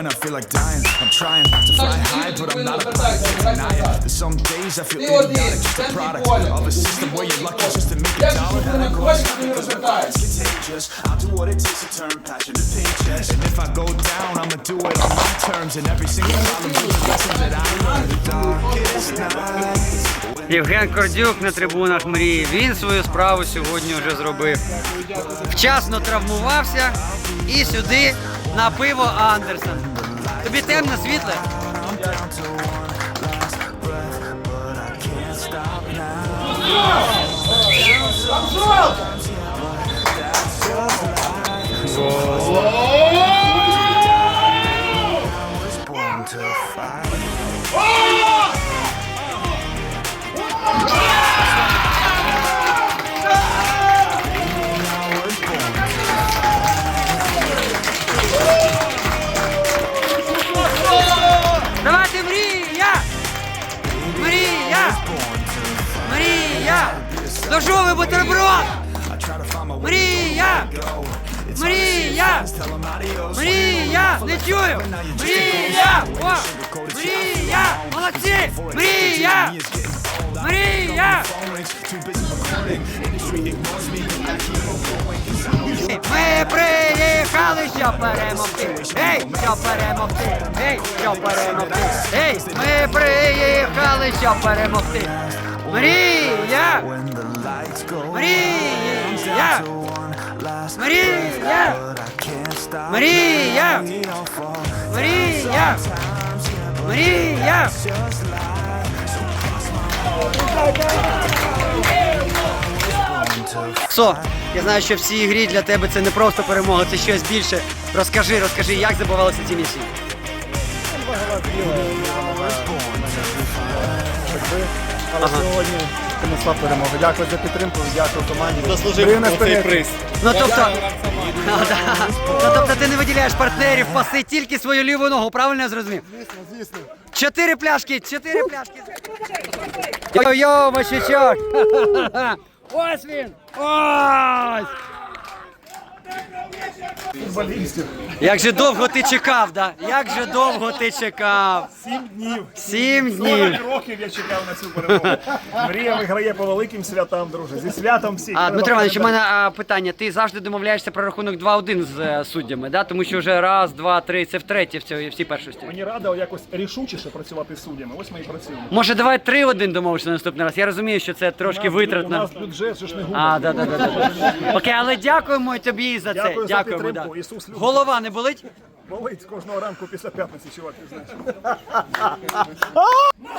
when I feel like dying. I'm trying to fly high, but I'm not a pilot. Deny it. There's some days I feel idiotic, just a product of a system where you're lucky just to make a dollar. And I go because my vibe's contagious. I'll do what it takes to turn passion to paychecks. And if I go down, I'ma do it on my terms. And every single problem is a lesson that I learned. The darkest nights. Євген Кордюк на трибунах мрії. Він свою справу сьогодні вже зробив. Вчасно травмувався і сюди на пиво Андерсон. Тобі темно світле? I'm Дожовий бутерброд! Мрія! Мрія! Мрія! Не чую! Мрія! О! Мрія! Молодці! Мрія! Мрія! Ми приїхали, щоб перемогти. Ей, щоб перемогти. Ей, щоб перемогти. Ей, ми приїхали, щоб перемогти. Мрія! Мрія! Мрія! Мрія! All Мрія! Мрія! Со, я знаю, що в цій грі для тебе це не просто перемога, це щось більше. Розкажи, розкажи, як забувалися ці місії. Але сьогодні принесла перемогу. Дякую за підтримку, дякую команді. Заслужив цей приз. Ну тобто, ну, да. ну тобто ти не виділяєш партнерів, паси тільки свою ліву ногу, правильно я зрозумів? Звісно, звісно. Чотири пляшки, чотири пляшки. Йо-йо, мощичок. Ось він. Ось. Футболістів. Як же довго ти чекав, да? Як же довго ти чекав? Сім днів. Сім днів. 40 років я чекав на цю перемогу. Мрія виграє по великим святам, друже. Зі святом всіх. А, Дмитро Іванович, у мене а, питання. Ти завжди домовляєшся про рахунок 2-1 з е, суддями, да? тому що вже раз, два, три, це втретє в цій всій першості. Мені рада якось рішучіше працювати з суддями. Ось ми і працюємо. Може, давай 3-1 домовишся на наступний раз. Я розумію, що це трошки У витратно. нас бюджет же ж не гумор. А, да, да, да, да. Окей, але дякуємо тобі за це. Дякую за Дякуємо. Да. Ісус любить. Голова не болить? Болить кожного ранку після п'ятниці, чувак, ти знаєш.